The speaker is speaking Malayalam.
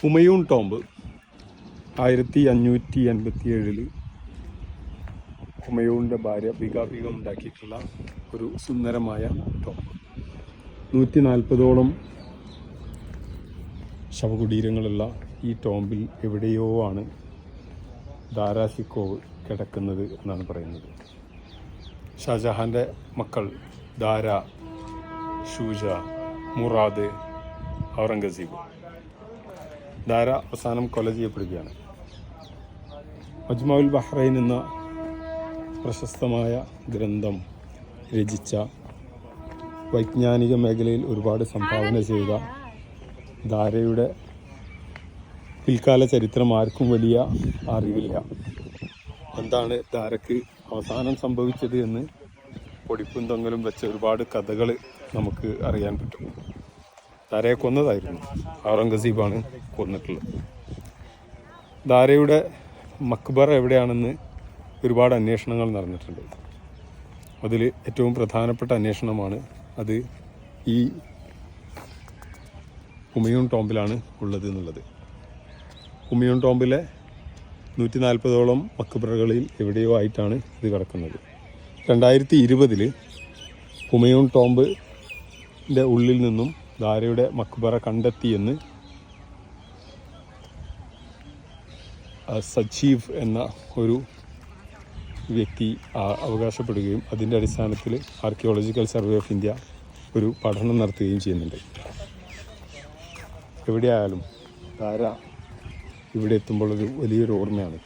ഹുമയൂൺ ടോംബ് ആയിരത്തി അഞ്ഞൂറ്റി എൺപത്തി ഏഴിൽ ഹുമയൂണിന്റെ ഭാര്യ ബിഗാബികം ഉണ്ടാക്കിയിട്ടുള്ള ഒരു സുന്ദരമായ ടോംബ്. നൂറ്റി നാൽപ്പതോളം ശവകുടീരങ്ങളുള്ള ഈ ടോംബിൽ എവിടെയോ ആണ് ദാരാസിക്കോവ് കിടക്കുന്നത് എന്നാണ് പറയുന്നത്. ഷാജഹാന്റെ മക്കൾ ദാര ഷൂജ മുറാദ് ഔറംഗസീബ്. ദാര അവസാനം കൊല ചെയ്യപ്പെടുകയാണ്. മജ്മാവുൽ ബഹ്റൈൻ എന്ന പ്രശസ്തമായ ഗ്രന്ഥം രചിച്ച വൈജ്ഞാനിക മേഖലയിൽ ഒരുപാട് സംഭാവന ചെയ്ത ദാരയുടെ പിൽക്കാല ചരിത്രം ആർക്കും വലിയ അറിവില്ല. എന്താണ് ദാരക്ക് അവസാനം സംഭവിച്ചത് എന്ന് പൊടിപ്പും തൊങ്ങലും വെച്ച ഒരുപാട് കഥകൾ നമുക്ക് അറിയാൻ പറ്റും. ദാരയെ കൊന്നതായിരുന്നു. ഔറംഗസീബാണ് കൊന്നിട്ടുള്ളത്. ദാരയുടെ മക്ബർ എവിടെയാണെന്ന് ഒരുപാട് അന്വേഷണങ്ങൾ നടന്നിട്ടുണ്ട്. അതിൽ ഏറ്റവും പ്രധാനപ്പെട്ട അന്വേഷണമാണ് അത് ഈ ഹുമയൂൺ ടോംബിലാണ് ഉള്ളത് എന്നുള്ളത്. ഹുമയൂൺ ടോംബിലെ നൂറ്റി നാൽപ്പതോളം മക്ബറകളിൽ എവിടെയോ ആയിട്ടാണ് ഇത് കിടക്കുന്നത്. രണ്ടായിരത്തി ഇരുപതിൽ ഹുമയൂൺ ടോംബിന്റെ ഉള്ളിൽ നിന്നും ദാരയുടെ മക്ബറ കണ്ടെത്തിയെന്ന് സജീവ് എന്ന ഒരു വ്യക്തി അവകാശപ്പെടുകയും അതിന്റെ അടിസ്ഥാനത്തിൽ ആർക്കിയോളജിക്കൽ സർവേ ഓഫ് ഇന്ത്യ ഒരു പഠനം നടത്തുകയും ചെയ്യുന്നുണ്ട്. എവിടെയായാലും ധാര ഇവിടെ എത്തുമ്പോൾ ഒരു വലിയൊരു ഓർമ്മയാണ്.